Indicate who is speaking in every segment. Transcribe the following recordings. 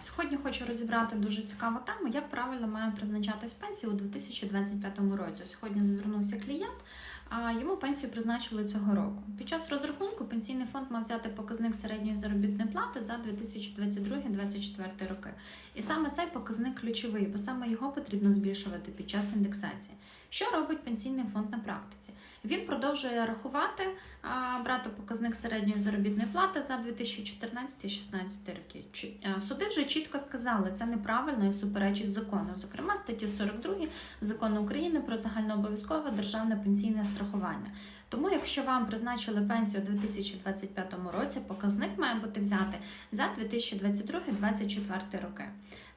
Speaker 1: Сьогодні хочу розібрати дуже цікаву тему, як правильно має призначатись пенсія у 2025 році. Сьогодні звернувся клієнт, а йому пенсію призначили цього року. Під час розрахунку пенсійний фонд мав взяти показник середньої заробітної плати за 2022-2024 роки. І саме цей показник ключовий, бо саме його потрібно збільшувати під час індексації. Що робить пенсійний фонд на практиці? Він продовжує рахувати, брати показник середньої заробітної плати за 2014-2016 роки. Суди вже чітко сказали, це неправильно і суперечить закону. Зокрема, статті 42 закону України про загальнообов'язкове державне пенсійне страхування. Тому, якщо вам призначили пенсію у 2025 році, показник має бути взяти за 2022-2024 роки.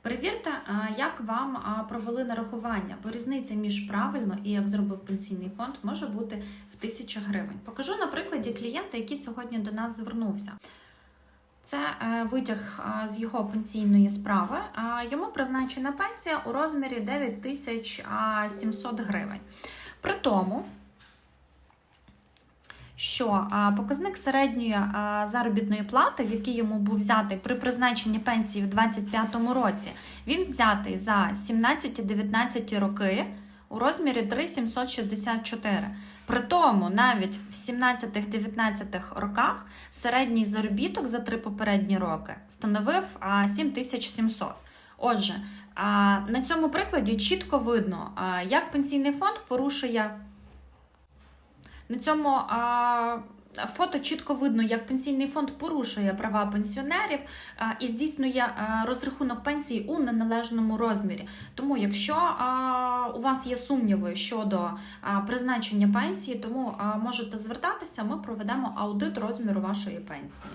Speaker 1: Перевірте, як вам провели нарахування, бо різниця між правильно і як зробив пенсійний фонд може бути в тисячах гривень. Покажу на прикладі клієнта, який сьогодні до нас звернувся. Це е, витяг е, з його пенсійної справи. Йому призначена пенсія у розмірі 9700 гривень. При тому, що показник середньої заробітної плати, який йому був взятий при призначенні пенсії в 2025 році, він взятий за 17-19 роки у розмірі 3,764. При тому, навіть в 17-19 роках середній заробіток за три попередні роки становив а, 7700. Отже, на цьому прикладі чітко видно, як пенсійний фонд порушує на цьому а, фото чітко видно, як пенсійний фонд порушує права пенсіонерів а, і здійснює а, розрахунок пенсії у неналежному розмірі. Тому, якщо а, у вас є сумніви щодо а, призначення пенсії, тому а, можете звертатися, ми проведемо аудит розміру вашої пенсії.